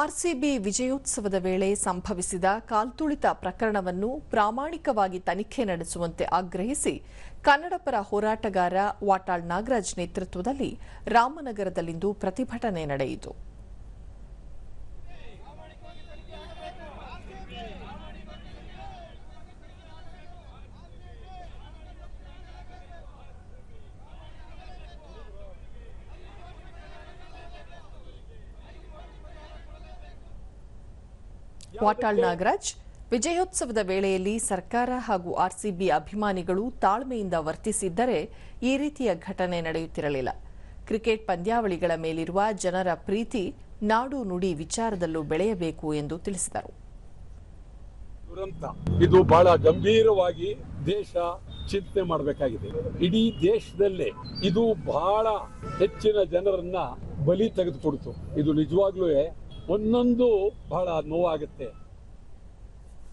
RCB ವಿಜಯೋತ್ಸವದ ವೇಳೆ ಸಂಭವಿಸಿದ ಕಾಲ್ತುಳಿತ ಪ್ರಕರಣವನ್ನು ಪ್ರಾಮಾಣಿಕವಾಗಿ ತನಿಖೆ ನಡೆಸುವಂತೆ ಆಗ್ರಹಿಸಿ ಕನ್ನಡಪರ ಹೋರಾಟಗಾರ ವಾಟಾಳ್ ನಾಗರಾಜ್ ನೇತೃತ್ವದಲ್ಲಿ ರಾಮನಗರದಲ್ಲಿಂದು ಪ್ರತಿಭಟನೆ ನಡೆಯಿತು. ವಾಟಾಳ್ ನಾಗರಾಜ್, ವಿಜಯೋತ್ಸವದ ವೇಳೆಯಲ್ಲಿ ಸರ್ಕಾರ ಹಾಗೂ ಆರ್ಸಿಬಿ ಅಭಿಮಾನಿಗಳು ತಾಳ್ಮೆಯಿಂದ ವರ್ತಿಸಿದ್ದರೆ ಈ ರೀತಿಯ ಘಟನೆ ನಡೆಯುತ್ತಿರಲಿಲ್ಲ. ಕ್ರಿಕೆಟ್ ಪಂದ್ಯಾವಳಿಗಳ ಮೇಲಿರುವ ಜನರ ಪ್ರೀತಿ ನಾಡು ನುಡಿ ವಿಚಾರದಲ್ಲೂ ಬೆಳೆಯಬೇಕು ಎಂದು ತಿಳಿಸಿದರು. ಇದು ಬಹಳ ಗಂಭೀರವಾಗಿ ದೇಶ ಚಿಂತನೆ ಮಾಡಬೇಕಾಗಿದೆ. ಇಡೀ ದೇಶದಲ್ಲೇ ಇದು ಬಹಳ ಹೆಚ್ಚಿನ ಜನರನ್ನ ಬಲಿ ತೆಗೆದುಕೊಡ್ತು. ಇದು ನಿಜವಾಗ್ಲೂ ಒಂದೊಂದು ಬಹಳ ನೋವಾಗುತ್ತೆ.